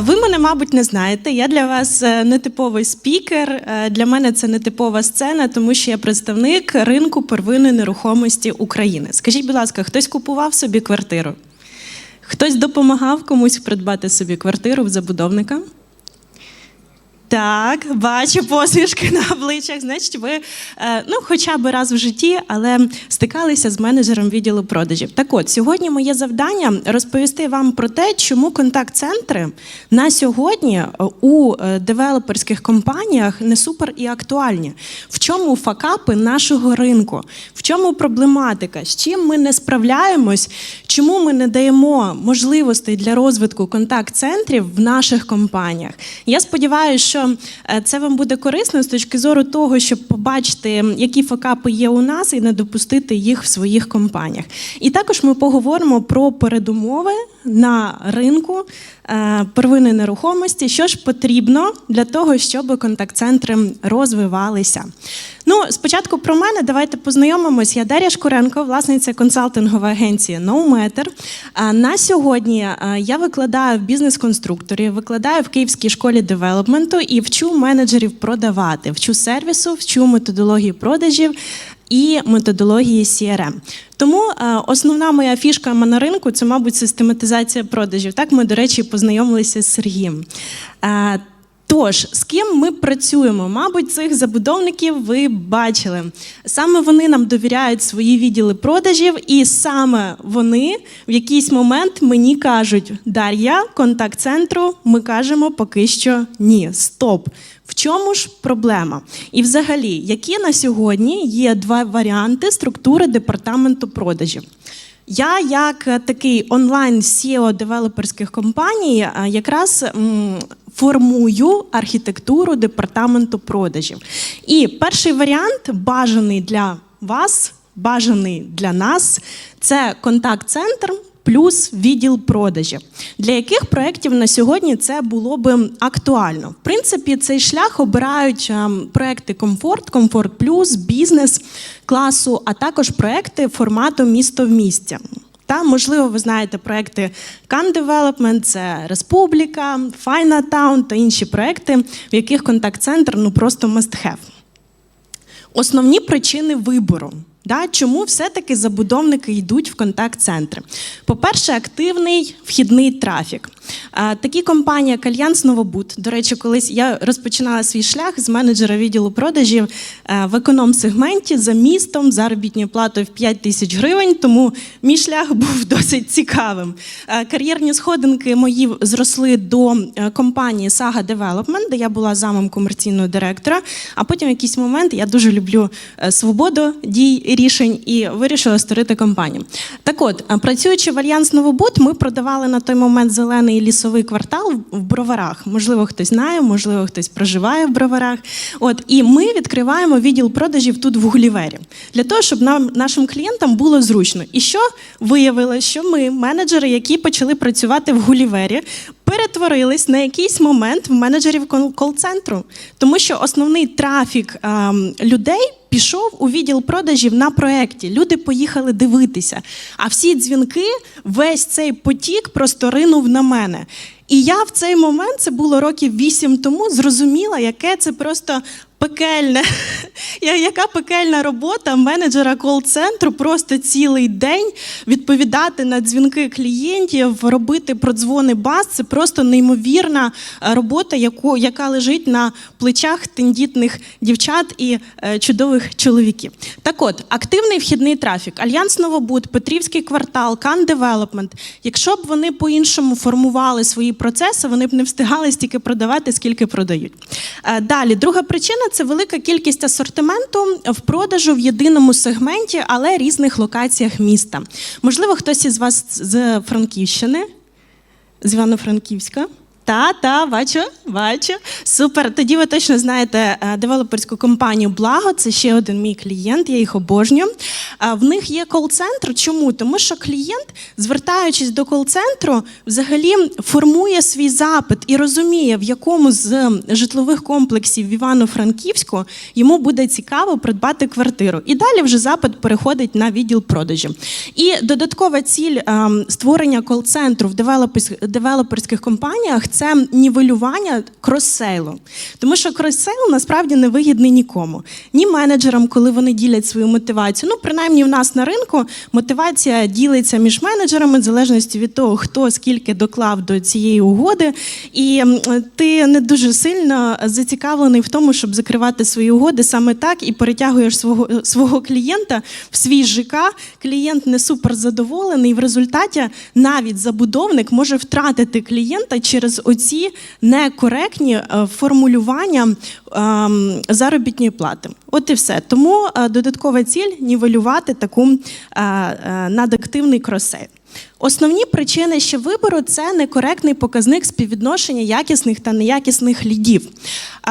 Ви мене, мабуть, не знаєте. Я для вас е, нетиповий спікер. Е, Для мене це нетипова сцена, тому що я представник ринку первинної нерухомості України. Скажіть, будь ласка, хтось купував собі квартиру? Хтось допомагав комусь придбати собі квартиру в забудовника? Так, бачу посмішки на обличчях. Значить, ви е, ну, хоча б раз в житті, але стикалися з менеджером відділу продажів. Так от, сьогодні моє завдання розповісти вам про те, чому контакт-центри на сьогодні е, у е, девелоперських компаніях не супер і актуальні. В чому факапи нашого ринку? В чому проблематика? З чим ми не справляємось? Чому ми не даємо можливостей для розвитку контакт-центрів в наших компаніях? Я сподіваюся, що е, це вам буде корисно з точки зору того, щоб побачити, які факапи є у нас, і не допустити їх в своїх компаніях. І також ми поговоримо про передумови на ринку е, первинної нерухомості, що ж потрібно для того, щоб контакт-центри розвивалися. Ну, спочатку про мене, давайте познайомимось. Я Дар'я Шкуренко, власниця консалтингової агенції No Matter. А На сьогодні е, я викладаю в бізнес-конструкторі, викладаю в Київській школі девелопменту і вчу менеджерів продавати, вчу сервісу, вчу методології продажів. І методології CRM. Тому е, основна моя фішка на ринку це, мабуть, систематизація продажів. Так ми, до речі, познайомилися з Сергієм. Е, Тож, з ким ми працюємо? Мабуть, цих забудовників ви бачили. Саме вони нам довіряють свої відділи продажів, і саме вони в якийсь момент мені кажуть: Дар'я, контакт центру, ми кажемо поки що ні. Стоп. В чому ж проблема? І взагалі, які на сьогодні є два варіанти структури департаменту продажів? Я, як такий онлайн SEO девелоперських компаній, якраз формую архітектуру департаменту продажів. І перший варіант бажаний для вас, бажаний для нас це контакт-центр. Плюс відділ продажів, для яких проєктів на сьогодні це було би актуально. В принципі, цей шлях обирають ем, проекти комфорт, комфорт плюс, бізнес класу, а також проекти формату місто в місті. Та, можливо, ви знаєте проекти Can Development, це Республіка, Файнатаун та інші проекти, в яких контакт-центр ну просто must have. Основні причини вибору. Да, чому все-таки забудовники йдуть в контакт-центри? По-перше, активний вхідний трафік. Такі компанії, як Альянс Новобуд. До речі, колись я розпочинала свій шлях з менеджера відділу продажів е, в економ-сегменті за містом заробітною платою в 5 тисяч гривень, тому мій шлях був досить цікавим. Е, Кар'єрні сходинки мої зросли до е, компанії Saga Development, де я була замом комерційного директора. А потім в якийсь момент я дуже люблю свободу дій рішень і вирішила створити компанію. Так от, е, працюючи в Альянс Новобуд, ми продавали на той момент зелений лісовий квартал в броварах. Можливо, хтось знає, можливо, хтось проживає в броварах. От і ми відкриваємо відділ продажів тут в Гулівері для того, щоб нам нашим клієнтам було зручно. І що виявилося, що ми, менеджери, які почали працювати в Гулівері, перетворились на якийсь момент в менеджерів кол- кол-центру, тому що основний трафік ем, людей. Пішов у відділ продажів на проєкті. Люди поїхали дивитися. А всі дзвінки, весь цей потік просто ринув на мене. І я в цей момент, це було років вісім тому, зрозуміла, яке це просто пекельне, яка пекельна робота менеджера кол-центру просто цілий день відповідати на дзвінки клієнтів, робити продзвони баз. Це просто неймовірна е, робота, яку, яка лежить на плечах тендітних дівчат і е, чудових чоловіків. Так от, активний вхідний трафік, Альянс Новобуд, Петрівський квартал, Кан Девелопмент. Якщо б вони по-іншому формували свої процеси, вони б не встигали стільки продавати, скільки продають. Е, Далі, друга причина це велика кількість асортименту в продажу в єдиному сегменті, але різних локаціях міста. Можливо, хтось із вас з Франківщини, з Івано-Франківська. Та, та, бачу, бачу. Супер. Тоді ви точно знаєте е, девелоперську компанію Благо. Це ще один мій клієнт, я їх обожнюю. А В них є кол-центр. Чому? Тому що клієнт, звертаючись до кол-центру, взагалі формує свій запит і розуміє, в якому з житлових комплексів в Івано-Франківську йому буде цікаво придбати квартиру. І далі вже запит переходить на відділ продажів. І додаткова ціль ем, створення кол-центру в девелоперських компаніях це нівелювання крос-сейлу. Тому що крос-сейл насправді не вигідний нікому. Ні менеджерам, коли вони ділять свою мотивацію. Ну, принаймні, в нас на ринку мотивація ділиться між менеджерами в залежності від того, хто скільки доклав до цієї угоди. І ти не дуже сильно зацікавлений в тому, щоб закривати свої угоди саме так і перетягуєш свого, свого клієнта в свій ЖК. Клієнт не супер задоволений. В результаті навіть забудовник може втратити клієнта через оці некоректні е, формулювання ем, заробітної плати. От і все. Тому е, додаткова ціль нівелювати таку е, надактивний кросей. Основні причини ще вибору це некоректний показник співвідношення якісних та неякісних лідів.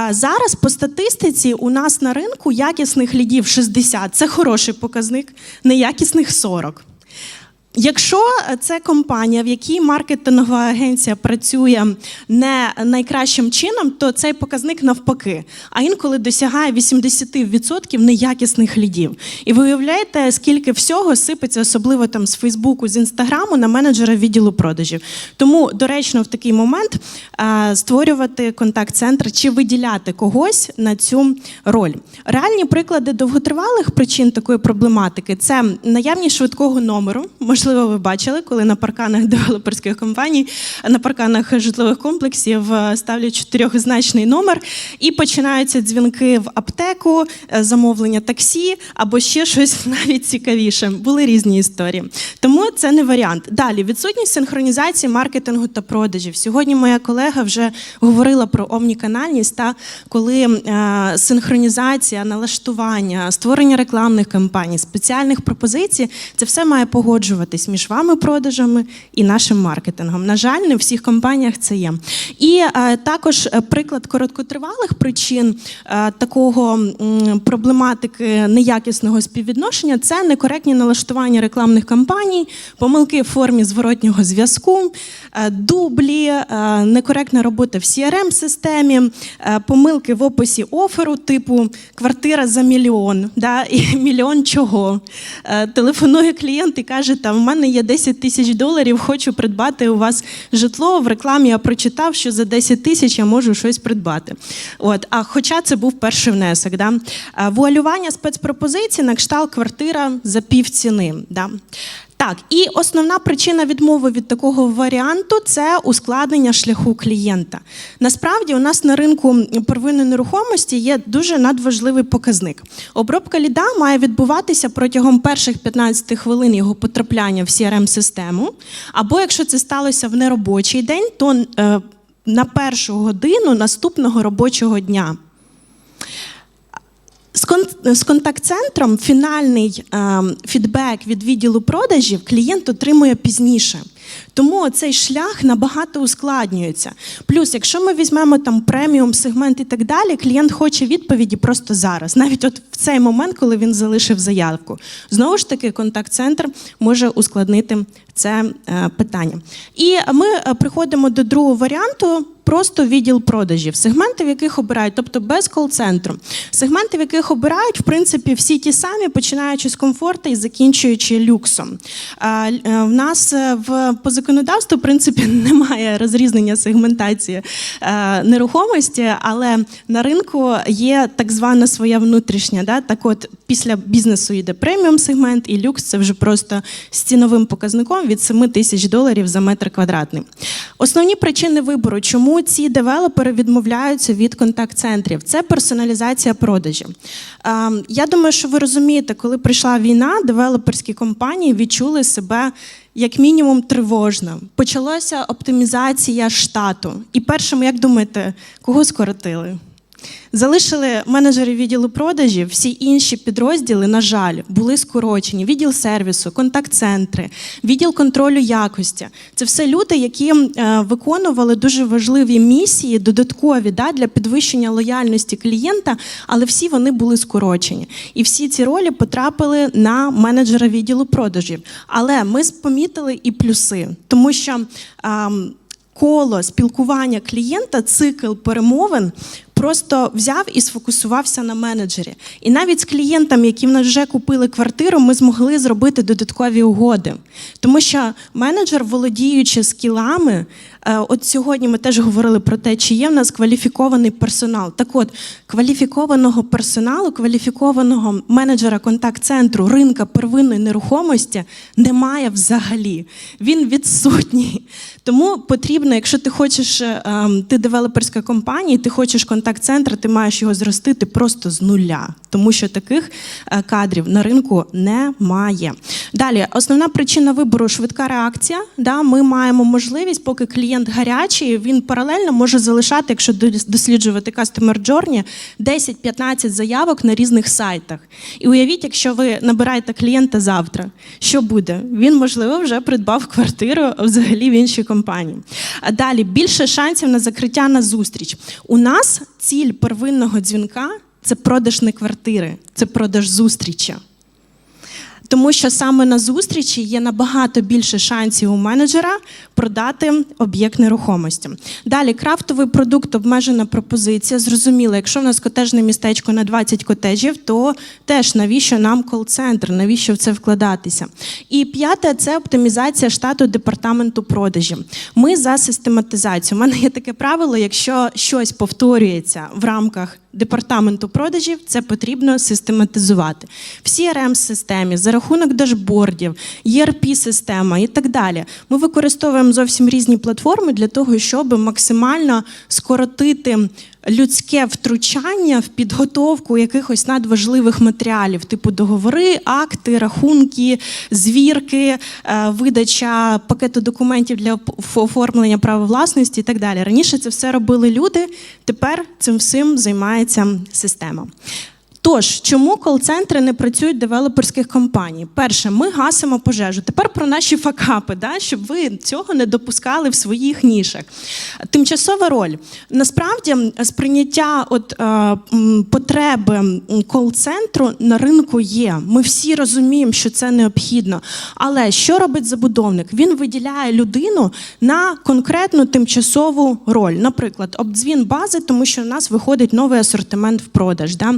Зараз по статистиці у нас на ринку якісних лідів 60 це хороший показник, неякісних 40. Якщо це компанія, в якій маркетингова агенція працює не найкращим чином, то цей показник навпаки, а інколи досягає 80% неякісних лідів. І ви уявляєте, скільки всього сипеться, особливо там з Фейсбуку, з Інстаграму на менеджера відділу продажів. Тому доречно в такий момент е, створювати контакт-центр чи виділяти когось на цю роль. Реальні приклади довготривалих причин такої проблематики це наявність швидкого номеру. Можливо, ви бачили, коли на парканах девелоперських компаній, на парканах житлових комплексів е, ставлять чотирьохзначний номер і починаються дзвінки в аптеку, е, замовлення таксі або ще щось навіть цікавіше. Були різні історії. Тому це не варіант. Далі відсутність синхронізації маркетингу та продажів. Сьогодні моя колега вже говорила про омніканальність, та коли е, синхронізація, налаштування, створення рекламних кампаній, спеціальних пропозицій це все має погоджуватись між вами продажами і нашим маркетингом. На жаль, не в всіх компаніях це є. І е, також е, приклад короткотривалих причин е, такого м, проблематики неякісного співвідношення це некоректні налаштування рекламних кампаній, помилки в формі зворотнього зв'язку, е, дублі, е, некоректна робота в crm системі е, помилки в описі оферу, типу квартира за мільйон, да, і мільйон чого. Е, Телефонує клієнт і каже, там мене є 10 тисяч доларів, хочу придбати у вас житло. В рекламі я прочитав, що за 10 тисяч я можу щось придбати. От, а хоча це був перший внесок. Да? Е, Вуалювання спецпропозицій на кшталт квартира за пів ціни. Да? Так, і основна причина відмови від такого варіанту це ускладнення шляху клієнта. Насправді, у нас на ринку первинної нерухомості є дуже надважливий показник. Обробка ліда має відбуватися протягом перших 15 хвилин його потрапляння в crm систему або якщо це сталося в неробочий день, то е, на першу годину наступного робочого дня. З контакт-центром фінальний е, фідбек від відділу продажів клієнт отримує пізніше. Тому цей шлях набагато ускладнюється. Плюс, якщо ми візьмемо там преміум сегмент і так далі, клієнт хоче відповіді просто зараз, навіть от в цей момент, коли він залишив заявку. Знову ж таки, контакт-центр може ускладнити це е, питання. І ми е, приходимо до другого варіанту. Просто відділ продажів, сегменти, в яких обирають, тобто без кол-центру. Сегменти, в яких обирають, в принципі, всі ті самі, починаючи з комфорту і закінчуючи люксом. Е, В нас в по законодавству, в принципі, немає розрізнення сегментації нерухомості, але на ринку є так звана своя внутрішня. Да? Так от, після бізнесу йде преміум сегмент, і люкс це вже просто з ціновим показником від 7 тисяч доларів за метр квадратний. Основні причини вибору, чому ці девелопери відмовляються від контакт-центрів, це персоналізація продажів. Е, Я думаю, що ви розумієте, коли прийшла війна, девелоперські компанії відчули себе. Як мінімум тривожно. Почалася оптимізація штату. І першим, як думаєте, кого скоротили? Залишили менеджери відділу продажів, всі інші підрозділи, на жаль, були скорочені. Відділ сервісу, контакт-центри, відділ контролю якості. Це все люди, які е, виконували дуже важливі місії, додаткові да, для підвищення лояльності клієнта, але всі вони були скорочені. І всі ці ролі потрапили на менеджера відділу продажів. Але ми помітили і плюси, тому що. коло спілкування клієнта, цикл перемовин просто взяв і сфокусувався на менеджері. І навіть з клієнтами, які в нас вже купили квартиру, ми змогли зробити додаткові угоди. Тому що менеджер, володіючи скілами, От сьогодні ми теж говорили про те, чи є в нас кваліфікований персонал. Так от, кваліфікованого персоналу, кваліфікованого менеджера контакт-центру ринка первинної нерухомості немає взагалі. Він відсутній. Тому потрібно, якщо ти хочеш, е, ем, ти девелоперська компанія, ти хочеш контакт-центр, ти маєш його зростити просто з нуля, тому що таких е, кадрів на ринку немає. Далі, основна причина вибору швидка реакція. Да, ми маємо можливість, поки клієнт гарячий, він паралельно може залишати, якщо досліджувати Customer Journey, 10-15 заявок на різних сайтах. І уявіть, якщо ви набираєте клієнта завтра, що буде? Він, можливо, вже придбав квартиру взагалі в іншій компанії. А далі більше шансів на закриття на зустріч. У нас ціль первинного дзвінка це продаж не квартири, це продаж зустрічі. Тому що саме на зустрічі є набагато більше шансів у менеджера продати об'єкт нерухомості. Далі крафтовий продукт, обмежена пропозиція. Зрозуміло, якщо в нас котежне містечко на 20 котежів, то теж навіщо нам кол-центр, навіщо в це вкладатися? І п'яте це оптимізація штату департаменту продажів. Ми за систематизацію. У мене є таке правило: якщо щось повторюється в рамках департаменту продажів, це потрібно систематизувати. В crm системі за рахунок дашбордів, ERP-система і так далі. Ми використовуємо зовсім різні платформи для того, щоб максимально скоротити людське втручання в підготовку якихось надважливих матеріалів, типу договори, акти, рахунки, звірки, е, видача пакету документів для оформлення права власності і так далі. Раніше це все робили люди, тепер цим всім займається система. Тож, чому кол-центри не працюють девелоперських компаній? Перше, ми гасимо пожежу. Тепер про наші факапи, да, щоб ви цього не допускали в своїх нішах. Тимчасова роль. Насправді, сприйняття от, е, потреби кол-центру на ринку є. Ми всі розуміємо, що це необхідно. Але що робить забудовник? Він виділяє людину на конкретну тимчасову роль. Наприклад, обдзвін бази, тому що у нас виходить новий асортимент в продаж. Да?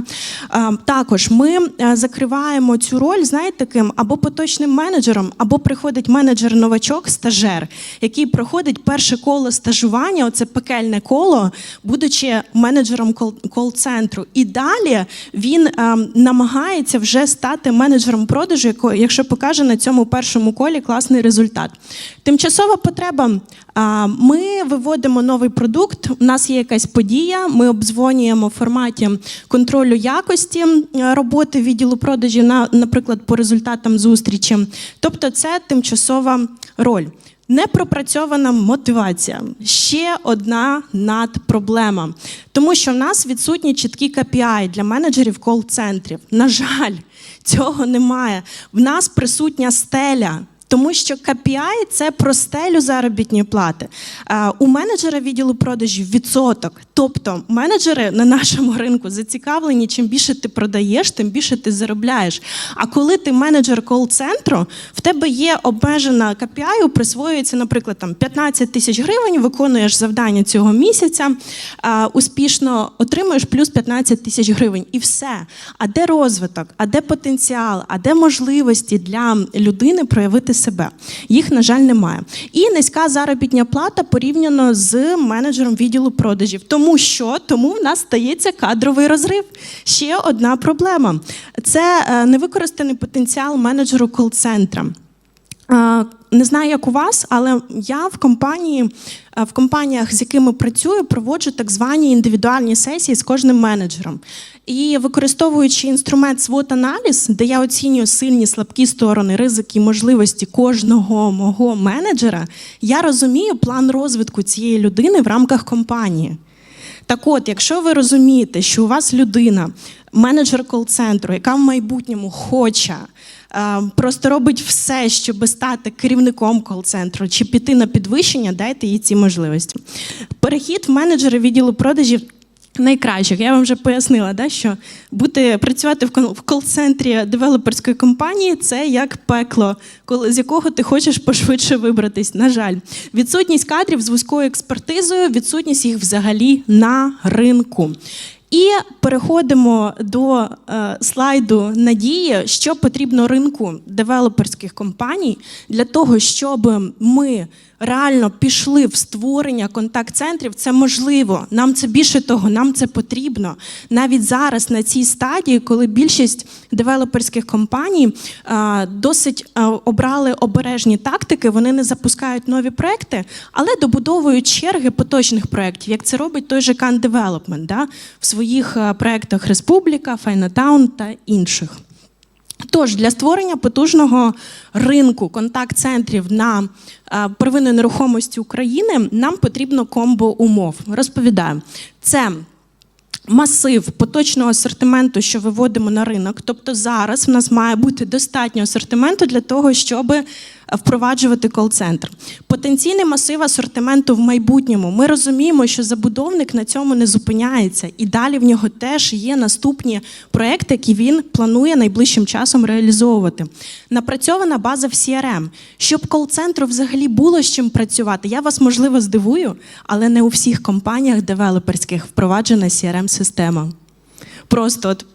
Також ми е, закриваємо цю роль, знаєте, таким або поточним менеджером, або приходить менеджер-новачок, стажер, який проходить перше коло стажування, оце пекельне коло, будучи менеджером кол-центру. І далі він ем, намагається вже стати менеджером продажу, якщо покаже на цьому першому колі класний результат. Тимчасова потреба. Ми виводимо новий продукт. У нас є якась подія. Ми обдзвонюємо в форматі контролю якості якості роботи відділу продажів, на, наприклад, по результатам зустрічі. Тобто, це тимчасова роль. Непропрацьована мотивація ще одна надпроблема. Тому що в нас відсутні чіткі KPI для менеджерів кол-центрів. На жаль, цього немає. В нас присутня стеля. Тому що KPI – це про стелю заробітної плати. У менеджера відділу продажів відсоток. Тобто менеджери на нашому ринку зацікавлені, чим більше ти продаєш, тим більше ти заробляєш. А коли ти менеджер кол-центру, в тебе є обмежена KPI, присвоюється, наприклад, там 15 тисяч гривень, виконуєш завдання цього місяця, успішно отримуєш плюс 15 тисяч гривень. І все. А де розвиток, а де потенціал, а де можливості для людини проявити себе. Їх, на жаль, немає. І низька заробітня плата порівняно з менеджером відділу продажів. Тому що тому в нас стається кадровий розрив. Ще одна проблема це е, невикористаний потенціал менеджеру кол-центра. Е, не знаю, як у вас, але я в компанії, е, в компаніях, з якими працюю, проводжу так звані індивідуальні сесії з кожним менеджером. І використовуючи інструмент свот аналіз де я оцінюю сильні слабкі сторони, ризики, і можливості кожного мого менеджера, я розумію план розвитку цієї людини в рамках компанії. Так от, якщо ви розумієте, що у вас людина, менеджер кол-центру, яка в майбутньому хоче Е, просто робить все, щоб стати керівником кол-центру чи піти на підвищення, дайте їй ці можливості. Перехід в менеджери відділу продажів. Найкращих, я вам вже пояснила, да, що бути працювати в кол-центрі девелоперської компанії це як пекло, коли з якого ти хочеш пошвидше вибратись. На жаль, відсутність кадрів з вузькою експертизою, відсутність їх взагалі на ринку. І переходимо до е, слайду надії, що потрібно ринку девелоперських компаній для того, щоб ми реально пішли в створення контакт-центрів. Це можливо. Нам це більше того, нам це потрібно. Навіть зараз на цій стадії, коли більшість девелоперських компаній е, досить е, обрали обережні тактики, вони не запускають нові проекти, але добудовують черги поточних проєктів, як це робить той же Can Development да, в своїх е, проєктах Республіка, Файнатаун та інших. Тож для створення потужного ринку контакт-центрів на е, первинної нерухомості України нам потрібно комбо умов. Розповідаю, це масив поточного асортименту, що виводимо на ринок. Тобто зараз в нас має бути достатньо асортименту для того, щоб впроваджувати кол-центр. Потенційний масив асортименту в майбутньому. Ми розуміємо, що забудовник на цьому не зупиняється, і далі в нього теж є наступні проекти, які він планує найближчим часом реалізовувати. Напрацьована база в CRM. Щоб кол-центру взагалі було з чим працювати. Я вас можливо здивую, але не у всіх компаніях девелоперських впроваджена CRM-система. Просто от.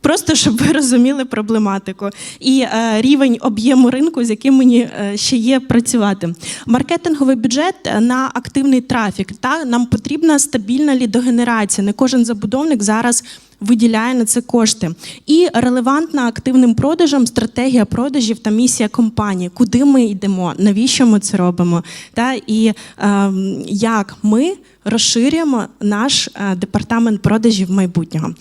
Просто щоб ви розуміли проблематику і е, рівень об'єму ринку, з яким мені е, ще є працювати. Маркетинговий бюджет на активний трафік. Та нам потрібна стабільна лідогенерація. Не кожен забудовник зараз виділяє на це кошти. І релевантна активним продажам стратегія продажів та місія компанії, куди ми йдемо, навіщо ми це робимо, та і е, як ми розширюємо наш е, департамент продажів майбутнього.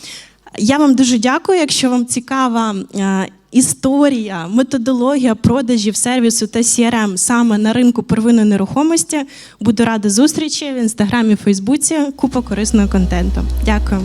Я вам дуже дякую. Якщо вам цікава е, історія, методологія продажів сервісу та CRM саме на ринку первинної нерухомості, буду рада зустрічі в інстаграмі, Фейсбуці. Купа корисного контенту. Дякую.